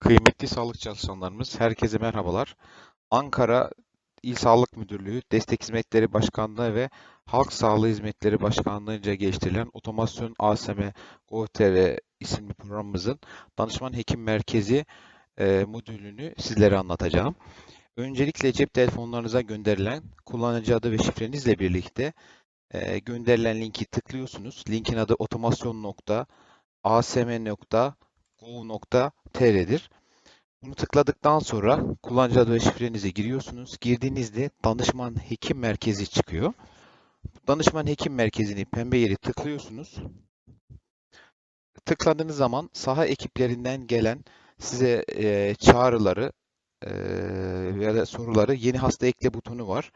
Kıymetli sağlık çalışanlarımız, herkese merhabalar. Ankara İl Sağlık Müdürlüğü, Destek Hizmetleri Başkanlığı ve Halk Sağlığı Hizmetleri Başkanlığı'nca geliştirilen Otomasyon ASM Gov.tr isimli programımızın Danışman Hekim Merkezi e, modülünü sizlere anlatacağım. Öncelikle cep telefonlarınıza gönderilen kullanıcı adı ve şifrenizle birlikte e, gönderilen linki tıklıyorsunuz. Linkin adı otomasyon.asm.gov.tr'dir. Bunu tıkladıktan sonra kullanıcı adı ve şifrenizi giriyorsunuz. Girdiğinizde danışman hekim merkezi çıkıyor. Danışman hekim merkezini pembe yeri tıklıyorsunuz. Tıkladığınız zaman saha ekiplerinden gelen size e, çağrıları ya da soruları yeni hasta ekle butonu var.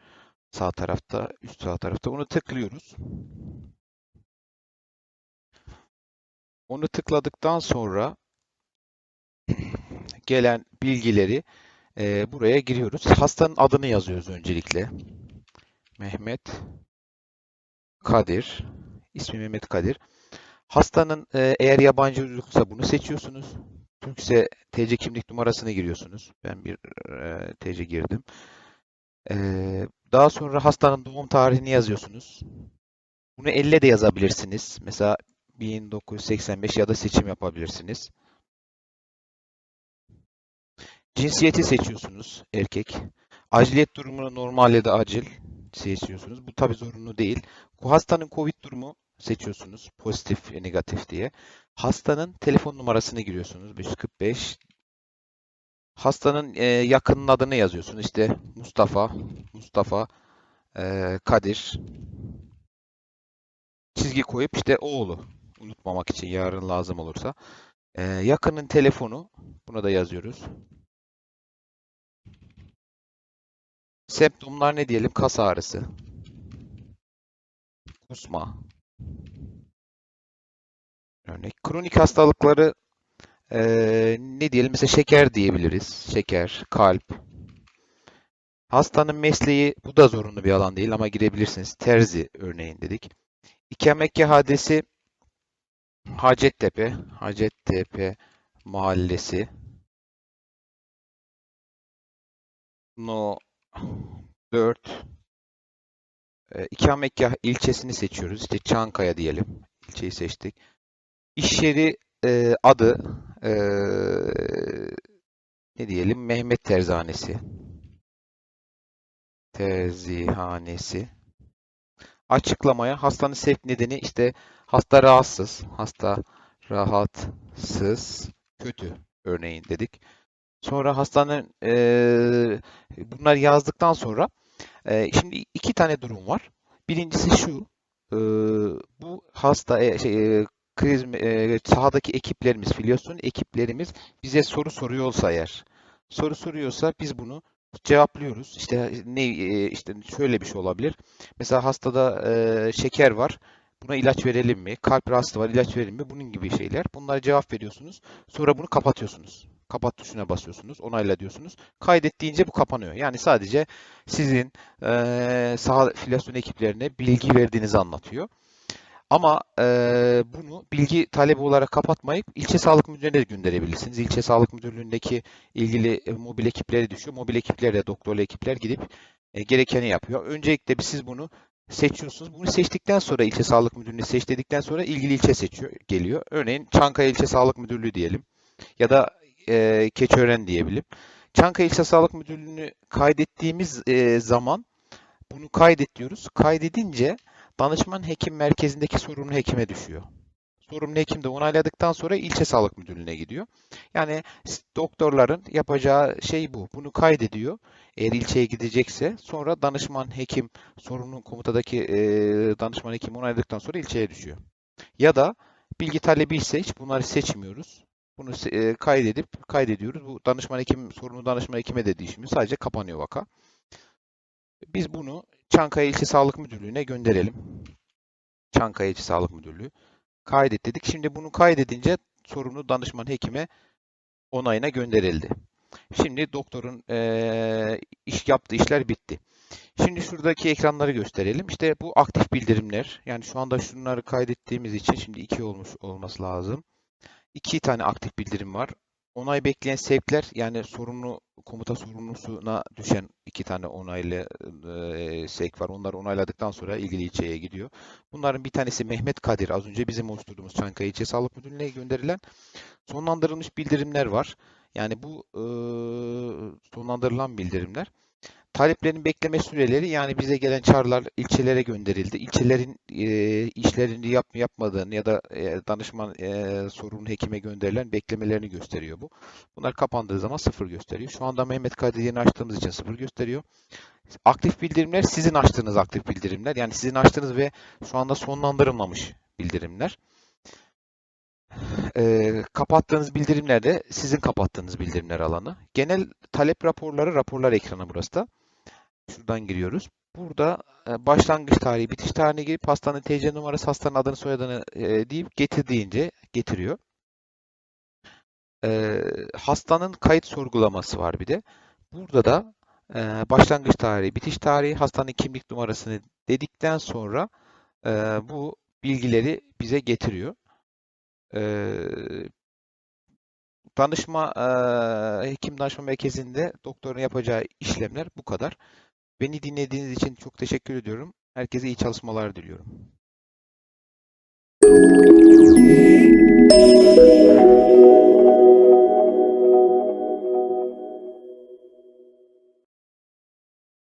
Sağ tarafta, üst sağ tarafta. Onu tıklıyoruz. Onu tıkladıktan sonra gelen bilgileri e, buraya giriyoruz. Hastanın adını yazıyoruz öncelikle. Mehmet Kadir. İsmi Mehmet Kadir. Hastanın e, eğer yabancı uyruksa bunu seçiyorsunuz. Türkse TC kimlik numarasını giriyorsunuz. Ben bir e, TC girdim. E, daha sonra hastanın doğum tarihini yazıyorsunuz. Bunu elle de yazabilirsiniz. Mesela 1985 ya da seçim yapabilirsiniz. Cinsiyeti seçiyorsunuz erkek. Aciliyet durumunu normal ya da acil seçiyorsunuz. Bu tabi zorunlu değil. Bu hastanın Covid durumu seçiyorsunuz. Pozitif negatif diye. Hastanın telefon numarasını giriyorsunuz. 545. Hastanın e, yakının adını yazıyorsunuz. İşte Mustafa, Mustafa, e, Kadir. Çizgi koyup işte oğlu unutmamak için yarın lazım olursa. E, yakının telefonu buna da yazıyoruz. Semptomlar ne diyelim? Kas ağrısı, kusma. Örnek. Kronik hastalıkları eee, ne diyelim? Mesela şeker diyebiliriz. Şeker, kalp. Hastanın mesleği, bu da zorunlu bir alan değil ama girebilirsiniz. Terzi örneğin dedik. İkametgah adresi Hacettepe, Hacettepe Mahallesi. No 4 e, ikametgah ilçesini seçiyoruz. İşte Çankaya diyelim. İlçeyi seçtik. İş yeri e, adı e, ne diyelim? Mehmet Terzanesi. Terzihanesi. Açıklamaya hastanın sevk nedeni işte hasta rahatsız, hasta rahatsız, kötü örneğin dedik. Sonra hastanın e, bunları yazdıktan sonra e, şimdi iki tane durum var. Birincisi şu. e, bu hasta e, şey, e, kriz e, sahadaki ekiplerimiz, filyasyon ekiplerimiz bize soru soruyorsa eğer, soru soruyorsa biz bunu cevaplıyoruz. İşte ne e, işte şöyle bir şey olabilir. Mesela hastada e, şeker var. Buna ilaç verelim mi? Kalp rahatsızlığı var, ilaç verelim mi? Bunun gibi şeyler. Bunlara cevap veriyorsunuz. Sonra bunu kapatıyorsunuz. Kapat tuşuna basıyorsunuz. Onayla diyorsunuz. Kaydet deyince bu kapanıyor. Yani sadece sizin e, saha filyasyon ekiplerine bilgi verdiğinizi anlatıyor. Ama e, bunu bilgi talebi olarak kapatmayıp ilçe sağlık müdürlüğüne de gönderebilirsiniz. İlçe sağlık müdürlüğündeki ilgili e, mobil ekipleri düşüyor. Mobil ekipler de doktorlu ekipler gidip e, gerekeni yapıyor. Öncelikle siz bunu seçiyorsunuz. Bunu seçtikten sonra ilçe sağlık müdürlüğünü seç dedikten sonra ilgili ilçe seçiyor, geliyor. Örneğin Çankaya İlçe Sağlık Müdürlüğü diyelim. Ya da e, Keçiören diyebilirim. Çankaya İlçe Sağlık Müdürlüğü'nü kaydettiğimiz e, zaman bunu kaydet diyoruz. Kaydedince danışman hekim merkezindeki sorumlu hekime düşüyor. Sorumlu hekim de onayladıktan sonra ilçe sağlık müdürlüğüne gidiyor. Yani doktorların yapacağı şey bu. Bunu kaydediyor. Eğer ilçeye gidecekse sonra danışman hekim sorumlu komutadaki e, danışman hekim onayladıktan sonra ilçeye düşüyor. Ya da bilgi talebi ise hiç bunları seçmiyoruz. Bunu e, kaydedip kaydediyoruz. Bu danışman hekim sorumlu danışman hekime de değişmiyor. Sadece kapanıyor vaka. Biz bunu Çankaya İlçe Sağlık Müdürlüğü'ne gönderelim. Çankaya İlçe Sağlık Müdürlüğü. Kaydet dedik. Şimdi bunu kaydedince sorumlu danışman hekime onayına gönderildi. Şimdi doktorun e, iş yaptığı işler bitti. Şimdi şuradaki ekranları gösterelim. İşte bu aktif bildirimler. Yani şu anda şunları kaydettiğimiz için şimdi iki olmuş olması lazım. İki tane aktif bildirim var. Onay bekleyen sevkler yani sorumlu komuta sorumlusuna düşen iki tane onaylı e, sevk var. Onları onayladıktan sonra ilgili ilçeye gidiyor. Bunların bir tanesi Mehmet Kadir. Az önce bizim oluşturduğumuz Çankaya İlçe Sağlık Müdürlüğü'ne gönderilen sonlandırılmış bildirimler var. Yani bu e, sonlandırılan bildirimler. Taleplerin bekleme süreleri yani bize gelen çağrılar ilçelere gönderildi. İlçelerin e, işlerini yap yapmadığını ya da e, danışman e, sorumlu hekime gönderilen beklemelerini gösteriyor bu. Bunlar kapandığı zaman sıfır gösteriyor. Şu anda Mehmet Kadir açtığımız için sıfır gösteriyor. Aktif bildirimler sizin açtığınız aktif bildirimler. Yani sizin açtığınız ve şu anda sonlandırılmamış bildirimler. E, kapattığınız bildirimler de sizin kapattığınız bildirimler alanı. Genel talep raporları, raporlar ekranı burası da. Şuradan giriyoruz. Burada e, başlangıç tarihi, bitiş tarihine girip hastanın TC numarası, hastanın adını, soyadını e, deyip getir deyince getiriyor. E, hastanın kayıt sorgulaması var bir de. Burada da e, başlangıç tarihi, bitiş tarihi, hastanın kimlik numarasını dedikten sonra e, bu bilgileri bize getiriyor. Danışma e, hekim danışma merkezinde doktorun yapacağı işlemler bu kadar. Beni dinlediğiniz için çok teşekkür ediyorum. Herkese iyi çalışmalar diliyorum.